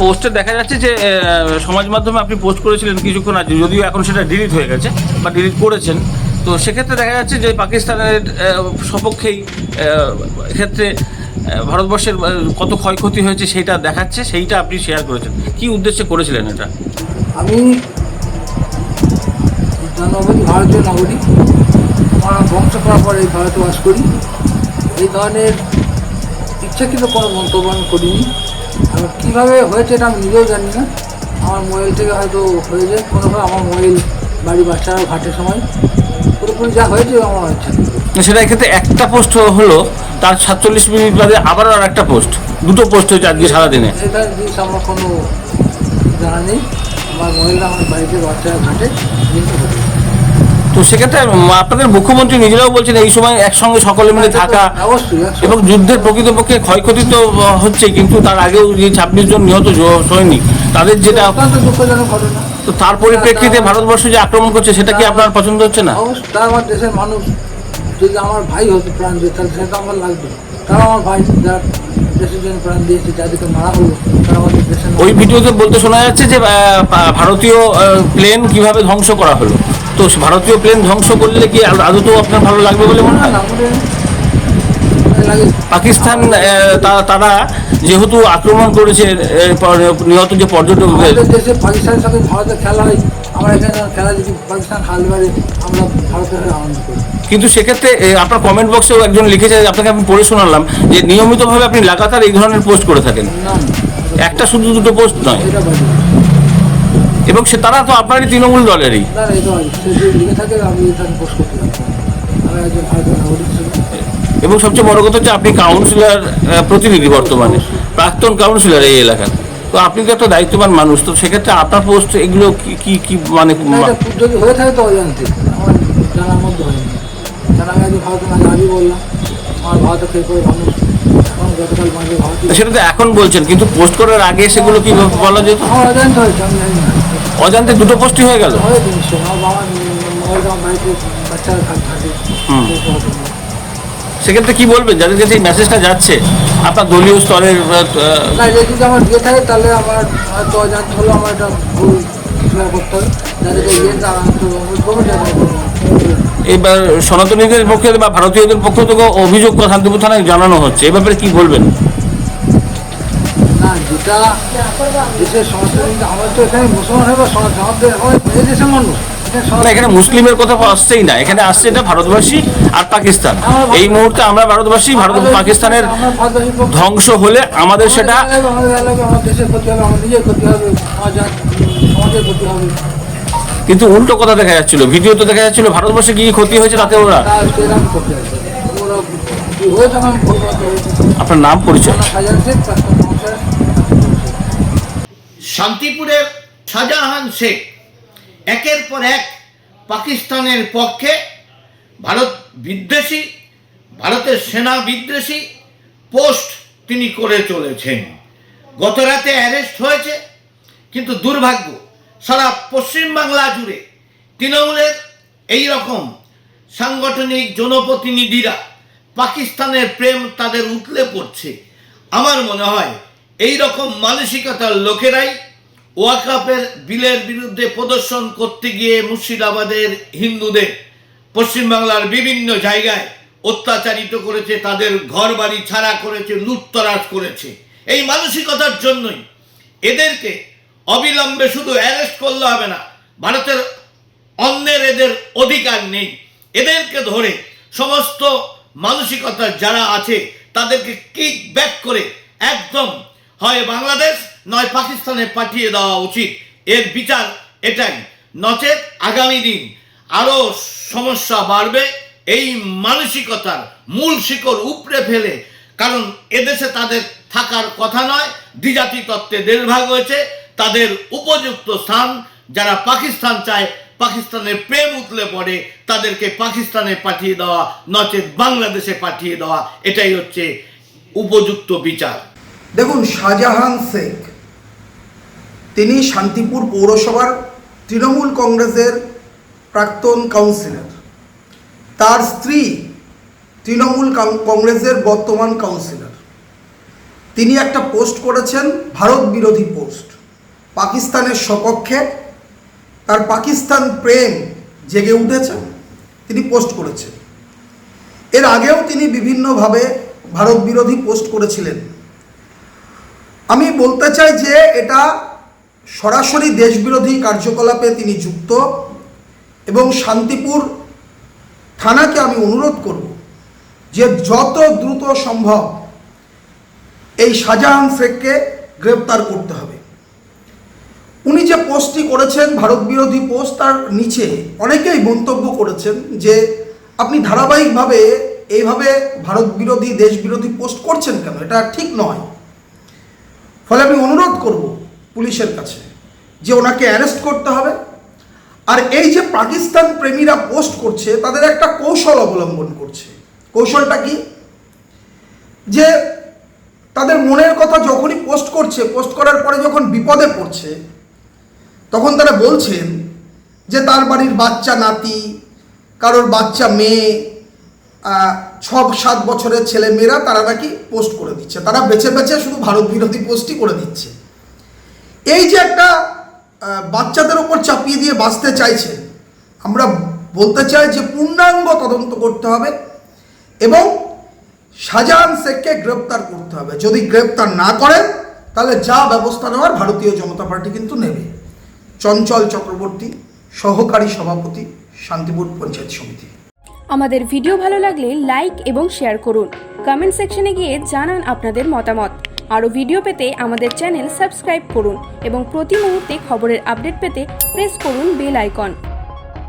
পোস্টে দেখা যাচ্ছে যে সমাজ মাধ্যমে আপনি পোস্ট করেছিলেন কিছুক্ষণ আগে যদিও এখন সেটা ডিলিট হয়ে গেছে বা ডিলিট করেছেন। তো সেক্ষেত্রে দেখা যাচ্ছে যে পাকিস্তানের সপক্ষেই আহ, এক্ষেত্রে ভারতবর্ষের কত ক্ষয়ক্ষতি হয়েছে সেইটা দেখাচ্ছে সেইটা আপনি শেয়ার করেছেন। কি উদ্দেশ্যে করেছিলেন এটা? আমি ভারতীয় নাগরিক। আমার বংশ পরম্পরা এই ভারতে বাস করি। এই ধরনের ইচ্ছাকৃত কোনো মন্তব্য করিনি। কীভাবে হয়েছে এটা আমি নিজেও জানি না। আমার মোবাইল থেকে হয়তো হয়ে যায় কোনোভাবে আমার মোবাইল বাড়ি বাচ্চারা ঘাটের সময়। পুরোপুরি যা হয়েছে আমার ইচ্ছা সেটা এক্ষেত্রে একটা পোস্ট হলো তার সাতচল্লিশ মিনিট বাদে আবারও আর একটা পোস্ট দুটো পোস্ট হয়েছে আজকে সারাদিনে। এটা জিনিস আমার কোনো জানা নেই আমার মোবাইলটা আমার বাড়িতে বাচ্চারা ঘটে তো সেক্ষেত্রে আপনাদের মুখ্যমন্ত্রী নিজেরাও বলছেন এই সময় একসঙ্গে সকলে মিলে থাকা অবশ্যই এবং যুদ্ধের প্রকৃতপক্ষে ক্ষয়ক্ষতি তো হচ্ছে কিন্তু তার আগেও যে ছাব্বিশ জন নিহত সৈনিক তাদের যেটা তো তার পরিপ্রেক্ষিতে ভারতবর্ষ যে আক্রমণ করছে সেটা কি আপনার পছন্দ হচ্ছে না? আমার দেশের মানুষ যদি আমার ভাই হতো প্রাণ দিয়ে তাহলে সেটা আমার লাগবে। তারা আমার ভাই যারা দেশের জন্য প্রাণ দিয়েছে যাদেরকে মারা হলো তারা আমাদের দেশের ওই ভিডিওতে বলতে শোনা যাচ্ছে যে ভারতীয় প্লেন কীভাবে ধ্বংস করা হলো। তো ভারতীয় প্লেন ধ্বংস করলে কি আদ- আদৌ আপনার ভালো লাগবে বলে মনে হয়? পাকিস্তান তারা যেহেতু আক্রমণ করেছে পর- নিহত যে পর্যটকদের আমাদের দেশে পাকিস্তানের সাথে ভারতের খেলা হয়। আমরা এখানে খেলা যদি পাকিস্তান হালবারে আমরা ভারতের আনন্দ করি। কিন্তু সেক্ষেত্রে আপনার কমেন্ট বক্সেও একজন লিখেছে আপনাকে আমি পড়ে শোনালাম যে নিয়মিতভাবে আপনি লাগাতার এই ধরনের পোস্ট করে থাকেন। একটা শুধু দুটো পোস্ট নয়। এবং সে তারা তো আপনারই তৃণমূল দলেরই। এবং সবচেয়ে বড় কথা হচ্ছে আপনি কাউন্সিলর প্রতিনিধি বর্তমানে প্রাক্তন কাউন্সিলর এই এলাকার। তো আপনি তো একটা দায়িত্ববান মানুষ তো সেক্ষেত্রে আপনার পোস্ট এগুলো কি কি কি মানে যদি হয়ে থাকে তো অজান্তে। আমার জানার মধ্যে হয়নি। কারণ আমি আগে বললাম। সেটা তো এখন বলছেন কিন্তু পোস্ট করার আগে সেগুলো কি বলা যেত? অজান্তে দুটো পোস্টই হয়ে গেল। সেক্ষেত্রে কি বলবেন যাদের কাছে এই মেসেজটা যাচ্ছে আপনার দলীয় স্তরের যদি আমার দিয়ে থাকে তাহলে আমার হয়তো অজান্তে হলেও আমার এটা ভুল করতে হবে। যাদেরকে ইয়ে এবার সনাতনীদের পক্ষে বা ভারতীয়দের পক্ষ থেকে অভিযোগ শান্তিপুর থানায় জানানো হচ্ছে। এ ব্যাপারে কি বলবেন? না যেটা দেশের সংস্কৃতি আমরা তো এখানে মুসলমান আমাদের আমাদের দেশের মানুষ। এখানে না সনাতন- এখানে মুসলিমের কথা আসছেই না। এখানে আসছে এটা ভারতবাসী আর পাকিস্তান। এই মুহূর্তে আমরা ভারতবাসী ভারত পাকিস্তানের ধ্বংস হলে আমাদের সেটা আমাদের আমাদের দেশের ক্ষতি হবে আমার নিজের ক্ষতি হবে সমাজের ক্ষতি হবে। কিন্তু উল্টো কথা দেখা যাচ্ছিল, ভিডিও তো দেখা যাচ্ছিল, ভারতবর্ষে কি ক্ষতি হয়েছে তাতে ওরা? আপনার নাম, পরিচয়? শান্তিপুরের শাহজাহান শেখ, একের পর এক পাকিস্তানের পক্ষে ভারত বিদ্বেষী, ভারতের সেনা বিদ্বেষী পোস্ট তিনি করে চলেছেন। গত রাতে অ্যারেস্ট হয়েছে, কিন্তু দুর্ভাগ্য সারা পশ্চিমবাংলা জুড়ে তৃণমূলের এই রকম সাংগঠনিক জনপ্রতিনিধিরা পাকিস্তানের প্রেম তাদের উতলে পড়ছে। আমার মনে হয় এই রকম মানসিকতার লোকেরাই ওয়াকাপের বিলের বিরুদ্ধে প্রদর্শন করতে গিয়ে মুর্শিদাবাদের হিন্দুদের পশ্চিমবাংলার বিভিন্ন জায়গায় অত্যাচারিত করেছে, তাদের ঘর বাড়ি ছাড়া করেছে, লুটতরাজ করেছে। এই মানসিকতার জন্যই এদেরকে অবিলম্বে শুধু অ্যারেস্ট করলে হবে না, ভারতের অন্যের এদের অধিকার নেই। এদেরকে ধরে সমস্ত মানসিকতার যারা আছে, তাদেরকে কিক ব্যাক করে একদম হয় বাংলাদেশ, নয় পাকিস্তানে পাঠিয়ে দেওয়া উচিত। এর বিচার এটাই। নচেত আগামী দিন আরও সমস্যা বাড়বে, এই মানসিকতার মূল শিকড় উপড়ে ফেলে। কারণ এদেশে তাদের থাকার কথা নয় দ্বিজাতি তত্ত্বে দেড় ভাগ হয়েছে তাদের উপযুক্ত স্থান। যারা পাকিস্তান চায়, পাকিস্তানের প্রেম উতলে পড়ে, তাদেরকে পাকিস্তানে পাঠিয়ে দেওয়া, নচেত বাংলাদেশে পাঠিয়ে দেওয়া, এটাই হচ্ছে উপযুক্ত বিচার। দেখুন, শাহজাহান শেখ, তিনি শান্তিপুর পৌরসভার তৃণমূল কংগ্রেসের প্রাক্তন কাউন্সিলর। তার স্ত্রী তৃণমূল কংগ্রেসের বর্তমান কাউন্সিলর। তিনি একটা পোস্ট করেছেন, ভারত বিরোধী পোস্ট। পাকিস্তানের সপক্ষে তার পাকিস্তান প্রেম জেগে উঠেছে, তিনি পোস্ট করেছেন। এর আগেও তিনি বিভিন্নভাবে ভারত বিরোধী পোস্ট করেছিলেন। আমি বলতে চাই যে এটা সরাসরি দেশবিরোধী কার্যকলাপে তিনি যুক্ত এবং শান্তিপুর থানাকে আমি অনুরোধ করব যে যত দ্রুত সম্ভব এই শাহজাহান শেখকে গ্রেপ্তার করতে হবে। উনি যে পোস্টটি করেছেন, ভারত বিরোধী পোস্ট, তার নিচে অনেকেই মন্তব্য করেছেন যে, আপনি ধারাবাহিকভাবে এইভাবে ভারত বিরোধী, দেশ বিরোধী পোস্ট করছেন কেন? এটা ঠিক নয়। ফলে আমি অনুরোধ করব পুলিশের কাছে যে ওনাকে অ্যারেস্ট করতে হবে। আর এই যে পাকিস্তান প্রেমীরা পোস্ট করছে, তাদের একটা কৌশল অবলম্বন করছে। কৌশলটা কি? যে তাদের মনের কথা যখনই পোস্ট করছে, পোস্ট করার পরে যখন বিপদে পড়ছে তখন তারা বলছেন যে তার বাড়ির বাচ্চা নাতি, কারোর বাচ্চা মেয়ে ছ সাত বছরের ছেলে মেয়েরা তারা নাকি পোস্ট করে দিচ্ছে। তারা বেছে বেছে শুধু ভারত বিরোধী পোস্টই করে দিচ্ছে। এই যে একটা বাচ্চাদের ওপর চাপিয়ে দিয়ে বাঁচতে চাইছে, আমরা বলতে চাই যে পূর্ণাঙ্গ তদন্ত করতে হবে এবং শাহজাহান শেখকে গ্রেপ্তার করতে হবে। যদি গ্রেপ্তার না করেন, তাহলে যা ব্যবস্থা নেওয়ার ভারতীয় জনতা পার্টি কিন্তু নেবে। চঞ্চল চক্রবর্তী, সহকারী সভাপতি, শান্তিপুর পঞ্চায়েত সমিতি। আমাদের ভিডিও ভালো লাগলে লাইক এবং শেয়ার করুন। কমেন্ট সেকশনে গিয়ে জানান আপনাদের মতামত। আরও ভিডিও পেতে আমাদের চ্যানেল সাবস্ক্রাইব করুন এবং প্রতি মুহূর্তে খবরের আপডেট পেতে প্রেস করুন বেল আইকন।